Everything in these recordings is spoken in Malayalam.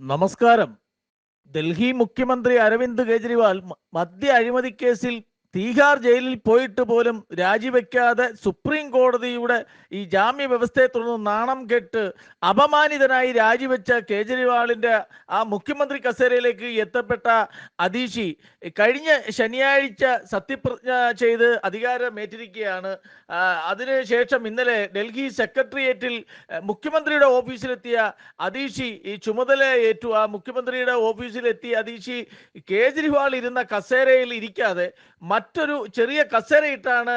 നമസ്കാരം. ഡൽഹി മുഖ്യമന്ത്രി അരവിന്ദ് കെജ്രിവാൾ മദ്യ അഴിമതി കേസിൽ തീഹാർ ജയിലിൽ പോയിട്ട് പോലും രാജിവെക്കാതെ സുപ്രീം കോടതിയുടെ ഈ ജാമ്യ വ്യവസ്ഥയെ തുടർന്ന് നാണം കെട്ട് അപമാനിതനായി രാജിവെച്ച കേജ്രിവാളിന്റെ ആ മുഖ്യമന്ത്രി കസേരയിലേക്ക് എത്തപ്പെട്ട അതീഷി കഴിഞ്ഞ ശനിയാഴ്ച സത്യപ്രതിജ്ഞ ചെയ്ത് അധികാരമേറ്റിരിക്കുകയാണ്. അതിനുശേഷം ഇന്നലെ ഡൽഹി സെക്രട്ടേറിയറ്റിൽ മുഖ്യമന്ത്രിയുടെ ഓഫീസിലെത്തിയ അതീഷി ഈ ചുമതല ഏറ്റു. ആ മുഖ്യമന്ത്രിയുടെ ഓഫീസിലെത്തിയ അതീഷി കേജ്രിവാൾ ഇരുന്ന കസേരയിൽ ഇരിക്കാതെ മറ്റൊരു ചെറിയ കസേരയിട്ടാണ്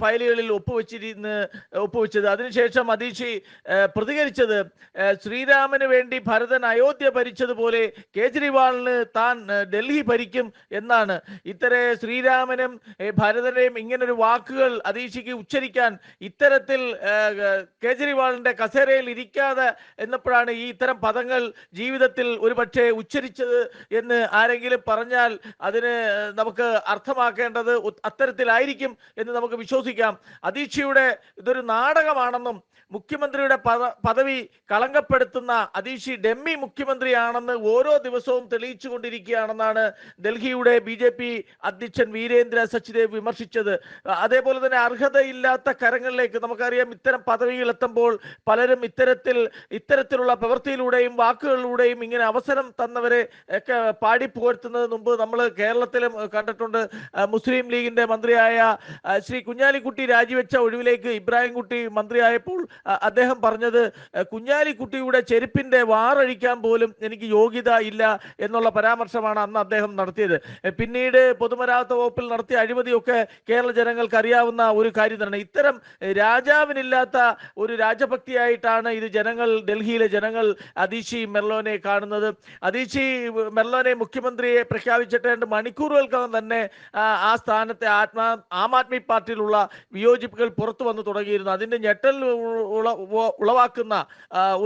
ഫയലുകളിൽ ഒപ്പുവെച്ചിരുന്ന് ഒപ്പുവെച്ചത്. അതിനുശേഷം അതീഷി പ്രതികരിച്ചത് ശ്രീരാമന് വേണ്ടി ഭരതൻ അയോധ്യ ഭരിച്ചതുപോലെ കേജ്രിവാളിന് താൻ ഡൽഹി ഭരിക്കും എന്നാണ്. ഇത്തര ശ്രീരാമനും ഭരതനെയും ഇങ്ങനൊരു വാക്കുകൾ അതീഷിക്ക് ഉച്ചരിക്കാൻ ഇത്തരത്തിൽ കേജ്രിവാളിന്റെ കസേരയിൽ ഇരിക്കാതെ എന്നപ്പോഴാണ് ഈ ഇത്തരം പദങ്ങൾ ജീവിതത്തിൽ ഒരുപക്ഷെ ഉച്ചരിച്ചത് എന്ന് ആരെങ്കിലും പറഞ്ഞാൽ അതിന് നമുക്ക് അർത്ഥമാക്കേണ്ടത് ഉ- അത്തരത്തിലായിരിക്കും എന്ന് നമുക്ക് വിശ്വസിക്കാം. അതീക്ഷയുടെ ഇതൊരു നാടകമാണെന്നും മുഖ്യമന്ത്രിയുടെ പദ പദവി കളങ്കപ്പെടുത്തുന്ന അതീഷി ഡെമ്മി മുഖ്യമന്ത്രിയാണെന്ന് ഓരോ ദിവസവും തെളിയിച്ചു കൊണ്ടിരിക്കുകയാണെന്നാണ് ഡൽഹിയുടെ ബി ജെ പി അധ്യക്ഷൻ വീരേന്ദ്ര സച്ചിദേവ് വിമർശിച്ചത്. അതേപോലെ തന്നെ അർഹതയില്ലാത്ത കരങ്ങളിലേക്ക് നമുക്കറിയാം ഇത്തരം പദവിയിൽ എത്തുമ്പോൾ പലരും ഇത്തരത്തിൽ ഇത്തരത്തിലുള്ള പ്രവൃത്തിയിലൂടെയും വാക്കുകളിലൂടെയും ഇങ്ങനെ അവസരം തന്നവരെ ഒക്കെ പാടി മുമ്പ് നമ്മൾ കേരളത്തിലും കണ്ടിട്ടുണ്ട്. മുസ്ലിം ലീഗിന്റെ മന്ത്രിയായ ശ്രീ കുഞ്ഞാലിക്കുട്ടി രാജിവെച്ച ഒഴിവിലേക്ക് ഇബ്രാഹിം കുട്ടി മന്ത്രിയായപ്പോൾ അദ്ദേഹം പറഞ്ഞത് കുഞ്ഞാലിക്കുട്ടിയുടെ ചെരുപ്പിന്റെ വാറഴിക്കാൻ പോലും എനിക്ക് യോഗ്യത ഇല്ല എന്നുള്ള പരാമർശമാണ് അന്ന് അദ്ദേഹം നടത്തിയത്. പിന്നീട് പൊതുമരാമത്ത് വകുപ്പിൽ നടത്തിയ അഴിമതിയൊക്കെ കേരള ജനങ്ങൾക്ക് അറിയാവുന്ന ഒരു കാര്യം തന്നെ. ഇത്തരം രാജാവിനില്ലാത്ത ഒരു രാജഭക്തിയായിട്ടാണ് ഇത് ജനങ്ങൾ ഡൽഹിയിലെ ജനങ്ങൾ അതീഷി മെർലോനെ കാണുന്നത്. അതീഷി മെർലോനെ മുഖ്യമന്ത്രിയെ പ്രഖ്യാപിച്ചിട്ട് രണ്ട് മണിക്കൂറുകൾക്കകം തന്നെ ആ സ്ഥാനത്തെ ആത്മാ ആം ആദ്മി പാർട്ടിയിലുള്ള വിയോജിപ്പുകൾ പുറത്തു വന്നു തുടങ്ങിയിരുന്നു. അതിന്റെ ഞെട്ടൽ ഉളവാക്കുന്ന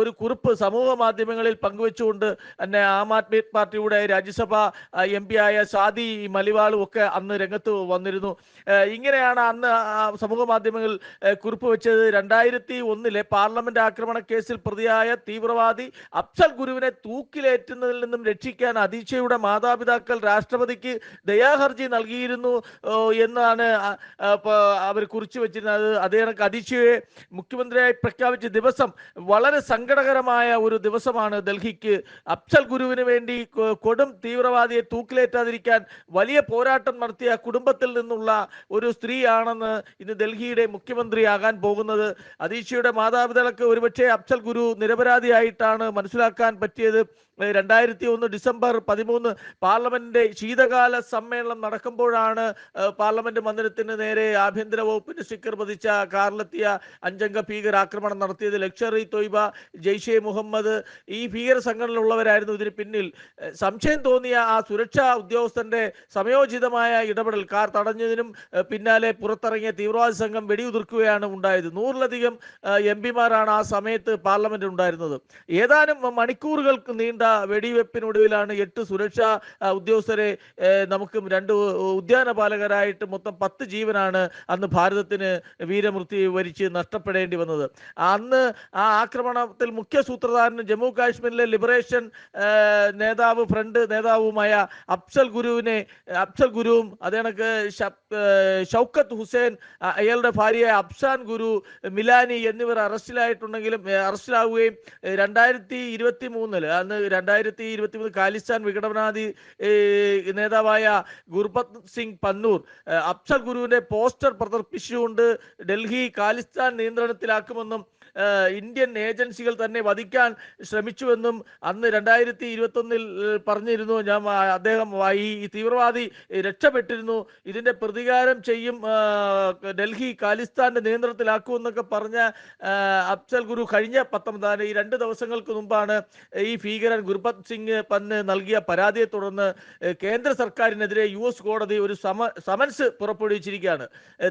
ഒരു കുറിപ്പ് സമൂഹ മാധ്യമങ്ങളിൽ പങ്കുവെച്ചുകൊണ്ട് തന്നെ ആം ആദ്മി പാർട്ടിയുടെ രാജ്യസഭ എം പി ആയ സാദി മലിവാളും ഒക്കെ അന്ന് രംഗത്ത് വന്നിരുന്നു. ഇങ്ങനെയാണ് അന്ന് സമൂഹ മാധ്യമങ്ങളിൽ കുറിപ്പ് വെച്ചത്. രണ്ടായിരത്തി ഒന്നിലെ പാർലമെന്റ് ആക്രമണ കേസിൽ പ്രതിയായ തീവ്രവാദി അഫ്സൽ ഗുരുവിനെ തൂക്കിലേറ്റുന്നതിൽ നിന്നും രക്ഷിക്കാൻ അതീക്ഷയുടെ മാതാപിതാക്കൾ രാഷ്ട്രപതിക്ക് ദയാഹർജി നൽകിയിരുന്നു. ഓ, എന്നാണ് അവർ കുറിച്ചു വെച്ചിരുന്നത്. അദ്ദേഹം അതിശയെ മുഖ്യമന്ത്രിയായി പ്രഖ്യാപിച്ച ദിവസം വളരെ സങ്കടകരമായ ഒരു ദിവസമാണ് ഡൽഹിക്ക്. അഫ്സൽ ഗുരുവിന് വേണ്ടി കൊടും തീവ്രവാദിയെ തൂക്കിലേറ്റാതിരിക്കാൻ വലിയ പോരാട്ടം നടത്തിയ കുടുംബത്തിൽ നിന്നുള്ള ഒരു സ്ത്രീയാണെന്ന് ഇന്ന് ഡൽഹിയുടെ മുഖ്യമന്ത്രിയാകാൻ പോകുന്നത്. അതീക്ഷയുടെ മാതാപിതാക്കൾക്ക് ഒരുപക്ഷെ അഫ്സൽ ഗുരു നിരപരാധിയായിട്ടാണ് മനസ്സിലാക്കാൻ പറ്റിയത്. രണ്ടായിരത്തി ഒന്ന് ഡിസംബർ പതിമൂന്ന് പാർലമെന്റിന്റെ ശീതകാല സമ്മേളനം നടക്കുമ്പോഴാണ് പാർലമെന്റ് മന്ദിരത്തിന് നേരെ ആഭ്യന്തര വകുപ്പിന്റെ സ്റ്റിക്കർ പതിച്ച കാറിലെത്തിയ അഞ്ചംഗ ഭീകരാക്രമണം നടത്തിയത് ലക്ഷർ ഇ തൊയ്ബ ജെയ്ഷെ മുഹമ്മദ്. ഈ ഭീകര സംഘടനയിലുള്ളവരായിരുന്നു. ഇതിന് പിന്നിൽ സംശയം തോന്നിയ ആ സുരക്ഷാ ഉദ്യോഗസ്ഥന്റെ സമയോചിതമായ ഇടപെടൽ. കാർ തടഞ്ഞതിനും പിന്നാലെ പുറത്തിറങ്ങിയ തീവ്രവാദി സംഘം വെടിയുതിർക്കുകയാണ് ഉണ്ടായത്. നൂറിലധികം എം പിമാരാണ് ആ സമയത്ത് പാർലമെന്റിൽ ഉണ്ടായിരുന്നത്. ഏതാനും മണിക്കൂറുകൾക്ക് നീണ്ട വെടിവെപ്പിനൊടുവിലാണ് എട്ട് സുരക്ഷാ ഉദ്യോഗസ്ഥരെ നമുക്ക് രണ്ട് ഉദ്യാനപാലകരായിട്ട് മൊത്തം പത്ത് ജീവനാണ് അന്ന് ഭാരതത്തിന് വീരമൃത്യു വരിച്ച് നഷ്ടപ്പെടേണ്ടി വന്നത്. അന്ന് ആ ആക്രമണത്തിൽ മുഖ്യ സൂത്രധാരനും ജമ്മു കാശ്മീരിലെ ലിബറേഷൻ നേതാവ് ഫ്രണ്ട് നേതാവുമായ അഫ്സൽ ഗുരുവിനെ അഫ്സൽ ഗുരുവും അതേ ഷൗക്കത്ത് ഹുസൈൻ അയാളുടെ ഭാര്യയായ അഫ്സാൻ ഗുരു മിലാനി എന്നിവർ അറസ്റ്റിലായിട്ടുണ്ടെങ്കിലും അറസ്റ്റിലാവുകയും രണ്ടായിരത്തി ഇരുപത്തി മൂന്നിൽ അന്ന് രണ്ടായിരത്തി ഇരുപത്തി മൂന്ന് ഖാലിസ്ഥാൻ വിഘടനാധി നേതാവായ ഗുർബത് സിംഗ് പന്നൂർ അബ്സൽ ഗുരുവിന്റെ പോസ്റ്റർ പ്രദർശിപ്പിച്ചുകൊണ്ട് ഡൽഹി ഖാലിസ്ഥാൻ നിയന്ത്രണത്തിലാക്കുമെന്നും ഇന്ത്യൻ ഏജൻസികൾ തന്നെ വധിക്കാൻ ശ്രമിച്ചുവെന്നും അന്ന് രണ്ടായിരത്തി ഇരുപത്തൊന്നിൽ പറഞ്ഞിരുന്നു. ഞാൻ അദ്ദേഹം ഈ തീവ്രവാദി രക്ഷപ്പെട്ടിരുന്നു. ഇതിന്റെ പ്രതികാരം ചെയ്യും ഡൽഹി ഖാലിസ്ഥാന്റെ നിയന്ത്രണത്തിലാക്കുമെന്നൊക്കെ പറഞ്ഞ അഫ്സൽ ഗുരു കഴിഞ്ഞ പത്തൊമ്പതാണ് ഈ രണ്ട് ദിവസങ്ങൾക്ക് മുമ്പാണ് ഈ ഗുർബത് സിംഗ് പന്ന് നൽകിയ പരാതിയെ തുടർന്ന് കേന്ദ്ര സർക്കാരിനെതിരെ യു എസ് കോടതി ഒരു സമ സമൻസ് പുറപ്പെടുവിച്ചിരിക്കുകയാണ്.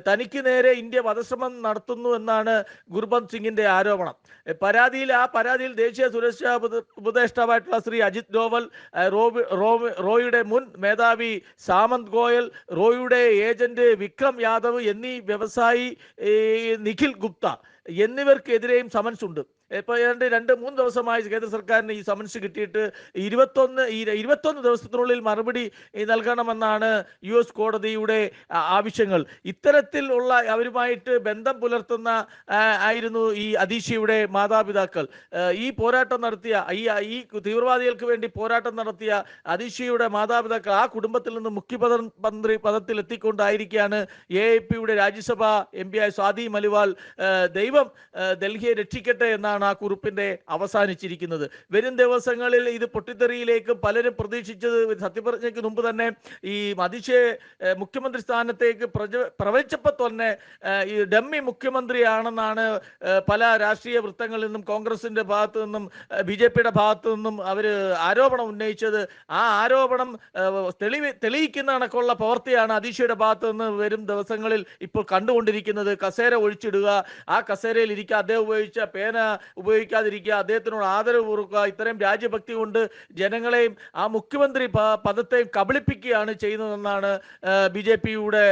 തനിക്ക് നേരെ ഇന്ത്യ വധശ്രമം നടത്തുന്നു എന്നാണ് ഗുർബന്ത് സിംഗിന്റെ ആരോപണം. പരാതിയിൽ ആ പരാതിയിൽ ദേശീയ സുരക്ഷാ ഉപദേഷ്ടാവായിട്ടുള്ള ശ്രീ അജിത് ഡോവൽ റോയുടെ മുൻ മേധാവി സാമന്ത് ഗോയൽ റോയുടെ ഏജന്റ് വിക്രം യാദവ് എന്നീ വ്യവസായി നിഖിൽ ഗുപ്ത എന്നിവർക്കെതിരെയും സമൻസ് ഉണ്ട്. ഇപ്പോൾ ഏതാണ്ട് രണ്ട് മൂന്ന് ദിവസമായി കേന്ദ്ര സർക്കാരിന് ഈ സമൻസ് കിട്ടിയിട്ട് ഇരുപത്തൊന്ന് ഇരുപത്തൊന്ന് ദിവസത്തിനുള്ളിൽ മറുപടി നൽകണമെന്നാണ് യു എസ് കോടതിയുടെ ആവശ്യങ്ങൾ. ഇത്തരത്തിൽ ഉള്ള അവരുമായിട്ട് ബന്ധം പുലർത്തുന്ന ആയിരുന്നു ഈ അദീഷയുടെ മാതാപിതാക്കൾ. ഈ പോരാട്ടം നടത്തിയ ഈ ഈ തീവ്രവാദികൾക്ക് വേണ്ടി പോരാട്ടം നടത്തിയ അദീഷയുടെ മാതാപിതാക്കൾ ആ കുടുംബത്തിൽ നിന്ന് മുഖ്യപദ മന്ത്രി പദത്തിൽ എത്തിക്കൊണ്ടായിരിക്കുകയാണ് എ എ പിയുടെ രാജ്യസഭ എം പി ആയ സ്വാതി മലിവാൾ ദൈവം ഡൽഹിയെ രക്ഷിക്കട്ടെ എന്നാണ് ആ കുറിപ്പിന്റെ അവസാനിച്ചിരിക്കുന്നത്. വരും ദിവസങ്ങളിൽ ഇത് പൊട്ടിത്തെറിയിലേക്ക് പലരും പ്രതീക്ഷിച്ചത് സത്യപ്രതിജ്ഞയ്ക്ക് മുമ്പ് തന്നെ ഈ അതിശയെ മുഖ്യമന്ത്രി സ്ഥാനത്തേക്ക് പ്രജ പ്രവചിച്ചപ്പോൾ തന്നെ ഈ ഡമ്മി മുഖ്യമന്ത്രിയാണെന്നാണ് പല രാഷ്ട്രീയ വൃത്തങ്ങളിൽ നിന്നും കോൺഗ്രസിന്റെ ഭാഗത്തു നിന്നും ബി ജെ പിയുടെ ഭാഗത്തു നിന്നും അവർ ആരോപണം ഉന്നയിച്ചത്. ആ ആരോപണം തെളിവ് തെളിയിക്കുന്ന കണക്കുള്ള പ്രവൃത്തിയാണ് അതീഷയുടെ ഭാഗത്തു നിന്ന് വരും ദിവസങ്ങളിൽ ഇപ്പോൾ കണ്ടുകൊണ്ടിരിക്കുന്നത്. കസേര ഒഴിച്ചിടുക. ആ കസേരയിൽ ഇരിക്കുക. അദ്ദേഹം ഉപയോഗിച്ച പേന ഉപയോഗിക്കാതിരിക്കുക അദ്ദേഹത്തിനോട് ആദരവ് കൊടുക്കുക ഇത്തരം രാജ്യഭക്തി കൊണ്ട് ജനങ്ങളെയും ആ മുഖ്യമന്ത്രി പദത്തെയും കബളിപ്പിക്കുകയാണ് ചെയ്യുന്നതെന്നാണ് ബി ജെ പിയുടെ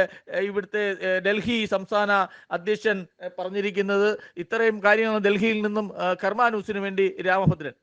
ഇവിടുത്തെ ഡൽഹി സംസ്ഥാന അധ്യക്ഷൻ പറഞ്ഞിരിക്കുന്നത്. ഇത്രയും കാര്യങ്ങൾ ഡൽഹിയിൽ നിന്നും കർമാനൂസിന് വേണ്ടി രാമഭദ്രൻ.